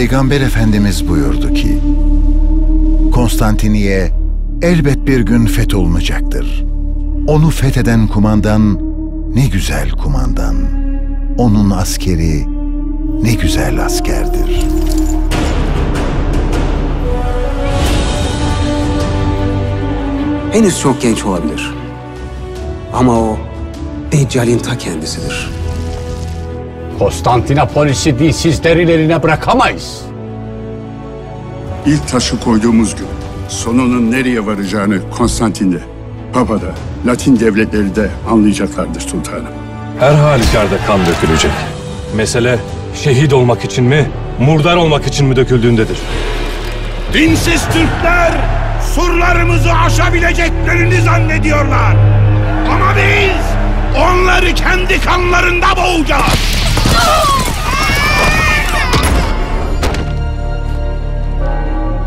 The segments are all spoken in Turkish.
Peygamber Efendimiz buyurdu ki, Konstantiniye elbet bir gün fetholunacaktır. Onu fetheden kumandan ne güzel kumandan. Onun askeri ne güzel askerdir. Henüz çok genç olabilir. Ama o Deccal'in ta kendisidir. Konstantinopolis'i dinsizlerin eline bırakamayız. İlk taşı koyduğumuz gün sonunun nereye varacağını Konstantin'de, Papa'da, Latin devletleri de anlayacaklardır sultanım. Her halükarda kan dökülecek. Mesele şehit olmak için mi, murdar olmak için mi döküldüğündedir. Dinsiz Türkler surlarımızı aşabileceklerini zannediyorlar. Ama biz onları kendi kanlarında boğacağız.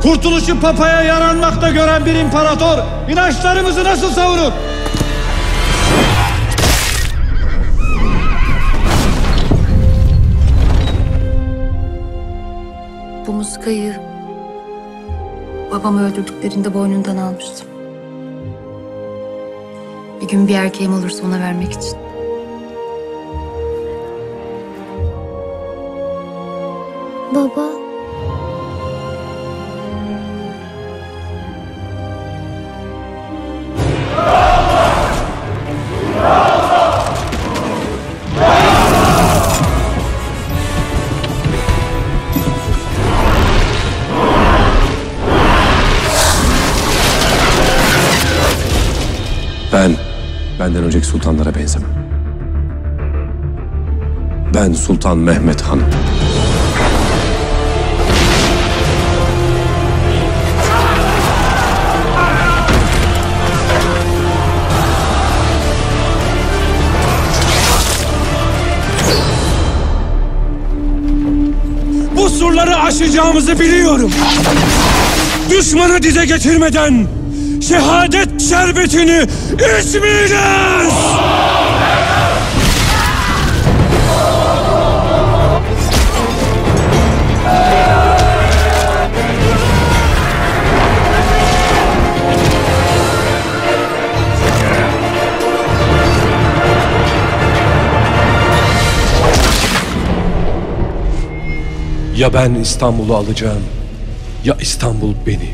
Kurtuluşu papaya yaranmakta gören bir imparator inançlarımızı nasıl savunur? Bu muskayı babamı öldürdüklerinde boynundan almıştım. Bir gün bir erkeğim olursa ona vermek için. Baba. Ben benden önceki sultanlara benzemem. Ben Sultan Mehmet Hanım. Bu surları aşacağımızı biliyorum. Düşmanı dize getirmeden şehadet şerbetini içmeyeceğiz. Ya ben İstanbul'u alacağım, ya İstanbul beni.